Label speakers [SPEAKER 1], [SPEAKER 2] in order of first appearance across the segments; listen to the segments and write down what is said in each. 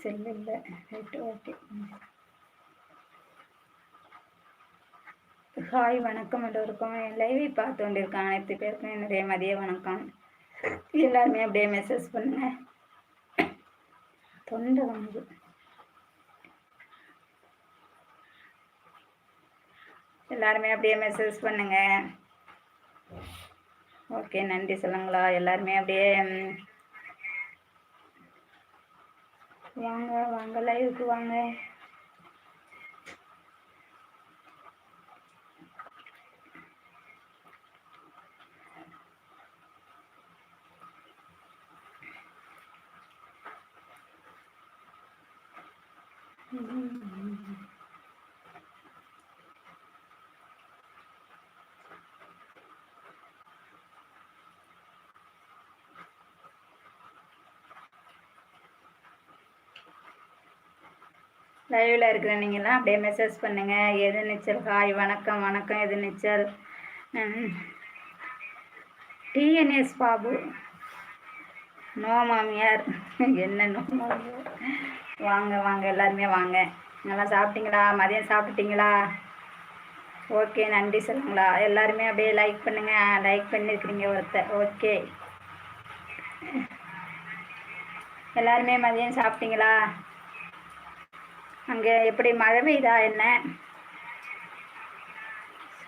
[SPEAKER 1] Cell இல்லை right okay hi வணக்கம் எல்லோருக்கும். என் லைவை பார்த்து கொண்டிருக்க அனைத்து பேருக்கும் என்னுடைய மதிய வணக்கம். எல்லாருமே அப்படியே மெசேஜ் பண்ணுங்க. தொண்டை வந்து எல்லாருமே அப்படியே மெசேஜ் பண்ணுங்க. ஓகே நன்றி சொல்லுங்களா. எல்லாருமே அப்படியே வாங்க வாங்க லைவுக்கு வாங்க. லைவில் இருக்கிற நீங்களாம் அப்படியே மெசேஜ் பண்ணுங்கள் எது நீச்சல் ஹாய் வணக்கம் வணக்கம். எது நீச்சல் டிஎன்எஸ் பாபு. நோ மாமியார். என்ன நோ மாமியார்? வாங்க வாங்க. எல்லாருமே வாங்க. நல்லா சாப்பிட்டீங்களா? மதியம் சாப்பிட்டீங்களா? ஓகே நன்றி சொல்லுங்களா? எல்லாருமே அப்படியே லைக் பண்ணுங்கள் லைக் பண்ணியிருக்கிறீங்க ஒருத்தர் ஓகே எல்லாருமே மதியம் சாப்பிட்டீங்களா? அங்கே எப்படி மழை பெய்யுதா என்ன?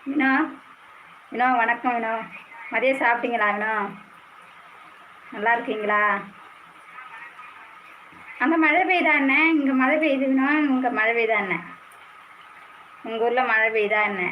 [SPEAKER 1] வினோ வினோ வணக்கம் வினோ. மதியம் சாப்பிட்டீங்களா வினோ? நல்லா இருக்கீங்களா? அங்கே மழை பெய்தா என்ன? இங்கே மழை பெய்யுது வினோ. இங்கே மழை பெய்தா என்ன? உங்கள் ஊரில் மழை பெய்யுதா என்ன?